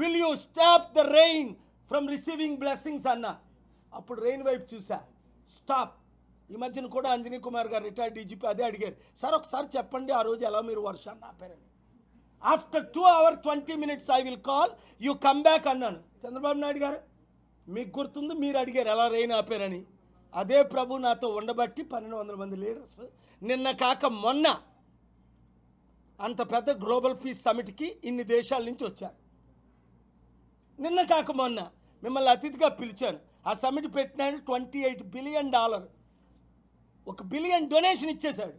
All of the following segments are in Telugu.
Will you stop the rain from receiving blessings అన్న? అప్పుడు రెయిన్ వైపు చూసా. స్టాప్ ఈ మధ్యన కూడా అంజనీ కుమార్ గారు రిటైర్డ్ డీజీపీ అదే అడిగారు. సార్ ఒకసారి చెప్పండి ఆ రోజు ఎలా మీరు వర్షాన్ని ఆపారని after two hour twenty minutes I will call you come back అన్నాను. చంద్రబాబు నాయుడు గారు మీకు గుర్తుంది? మీరు అడిగారు ఎలా రెయిన్ ఆపారని అదే ప్రభు నాతో ఉండబట్టి పన్నెండు వందల మంది లీడర్స్ నిన్న కాక మొన్న అంత పెద్ద గ్లోబల్ పీస్ సమిట్కి ఇన్ని దేశాల నుంచి వచ్చారు. నిన్న కాక మొన్న మిమ్మల్ని అతిథిగా పిలిచాను. ఆ సమిట్ పెట్టినాడు ట్వంటీ ఎయిట్ బిలియన్ డాలర్. ఒక బిలియన్ డొనేషన్ ఇచ్చేశాడు.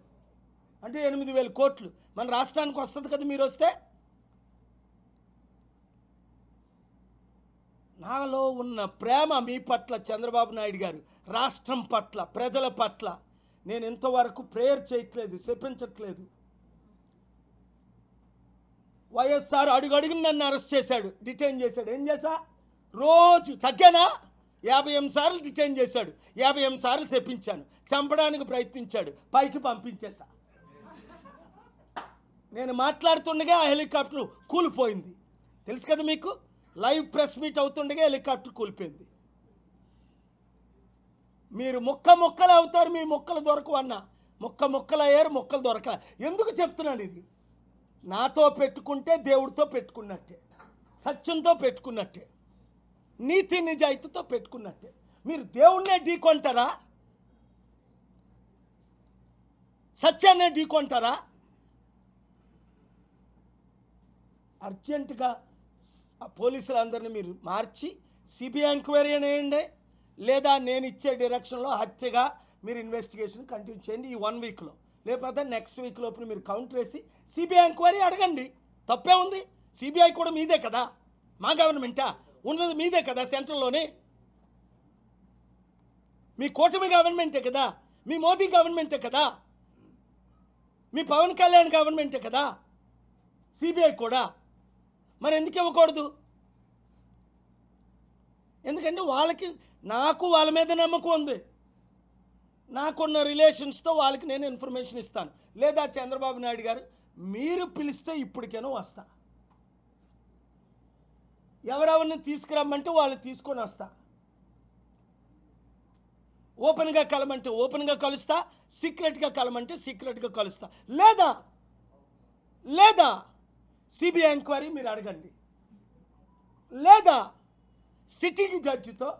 అంటే ఎనిమిది వేల కోట్లు. మన రాష్ట్రానికి వస్తుంది కదా మీరు వస్తే? నాలో ఉన్న ప్రేమ మీ పట్ల చంద్రబాబు నాయుడు గారు రాష్ట్రం పట్ల ప్రజల పట్ల. నేను ఇంతవరకు ప్రేయర్ చేయట్లేదు చెప్పించట్లేదు. వైఎస్ఆర్ అడుగు నన్ను అరెస్ట్ చేశాడు. డిటైన్ చేశాడు. ఏం చేశా? రోజు తగ్గేనా? యాభై ఎనిమిది సార్లు డిటైన్ చేశాడు. యాభై ఎనిమిది సార్లు చెప్పించాను. చంపడానికి ప్రయత్నించాడు. పైకి పంపించేశా. నేను మాట్లాడుతుండగా ఆ హెలికాప్టర్ కూలిపోయింది. తెలుసు కదా మీకు? లైవ్ ప్రెస్ మీట్ అవుతుండగా హెలికాప్టర్ కూలిపోయింది. మీరు ముక్క ముక్కలు అవుతారు మీ మొక్కలు దొరకవు అన్న. ముక్క ముక్కలు అయ్యారు మొక్కలు దొరకలే. ఎందుకు చెప్తున్నాను ఇది? నాతో పెట్టుకుంటే దేవుడితో పెట్టుకున్నట్టే సత్యంతో పెట్టుకున్నట్టే నీతి నిజాయితీతో పెట్టుకున్నట్టే. మీరు దేవుణ్ణే ఢీకొంటారా? సత్యాన్నే ఢీకొంటారా? అర్జెంటుగా పోలీసులందరినీ మీరు మార్చి సిబిఐ ఎంక్వైరీ అనేయండి లేదా నేను ఇచ్చే డైరెక్షన్లో హత్యగా మీరు ఇన్వెస్టిగేషన్ కంటిన్యూ చేయండి ఈ వన్ వీక్లో. లేకపోతే నెక్స్ట్ వీక్ లోపల మీరు కౌంటర్ వేసి సిబిఐ ఎంక్వైరీ అడగండి. తప్పే ఉంది. సిబిఐ కూడా మీదే కదా. మా గవర్నమెంటా ఉన్నది మీదే కదా సెంట్రల్లోనే మీ కూటమి గవర్నమెంటే కదా? మీ మోదీ గవర్నమెంటే కదా? మీ పవన్ కళ్యాణ్ గవర్నమెంటే కదా? సిబిఐ కూడా? మరి ఎందుకు ఇవ్వకూడదు? ఎందుకంటే వాళ్ళకి నాకు వాళ్ళ మీద నమ్మకం ఉంది. నాకున్న రిలేషన్స్తో వాళ్ళకి నేను ఇన్ఫర్మేషన్ ఇస్తాను. లేదా చంద్రబాబు నాయుడు గారు మీరు పిలిస్తే ఇప్పటికేనో వస్తా. ఎవరెవరిని తీసుకురమ్మంటే వాళ్ళు తీసుకొని వస్తా. ఓపెన్గా కలమంటే ఓపెన్గా కలుస్తా సీక్రెట్గా కలమంటే సీక్రెట్గా కలుస్తా. లేదా లేదా సిబిఐ ఎంక్వైరీ మీరు అడగండి. లేదా సిట్టింగ్ జడ్జితో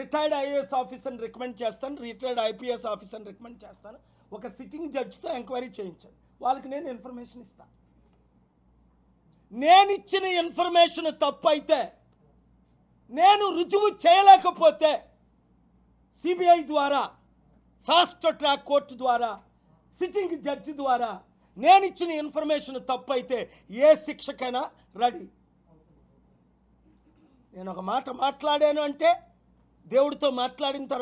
రిటైర్డ్ ఐఏఎస్ ఆఫీసర్ని రికమెండ్ చేస్తాను రిటైర్డ్ ఐపీఎస్ ఆఫీసర్ని రికమెండ్ చేస్తాను. ఒక సిట్టింగ్ జడ్జితో ఎంక్వైరీ చేయించండి. వాళ్ళకి నేను ఇన్ఫర్మేషన్ ఇస్తాను నేను ఇచ్చిన ఇన్ఫర్మేషన్ తప్పు అయితే నేను రుజువు చేయలేకపోతే సిబిఐ ద్వారా ఫాస్ట్ ట్రాక్ కోర్టు ద్వారా సిట్టింగ్ జడ్జి ద్వారా నేను ఇచ్చిన ఇన్ఫర్మేషన్ తప్పు అయితే ఏ శిక్షకైనా రెడీ. నేను ఒక మాట మాట్లాడాను అంటే దేవుడితో మాట్లాడిన తర్వాత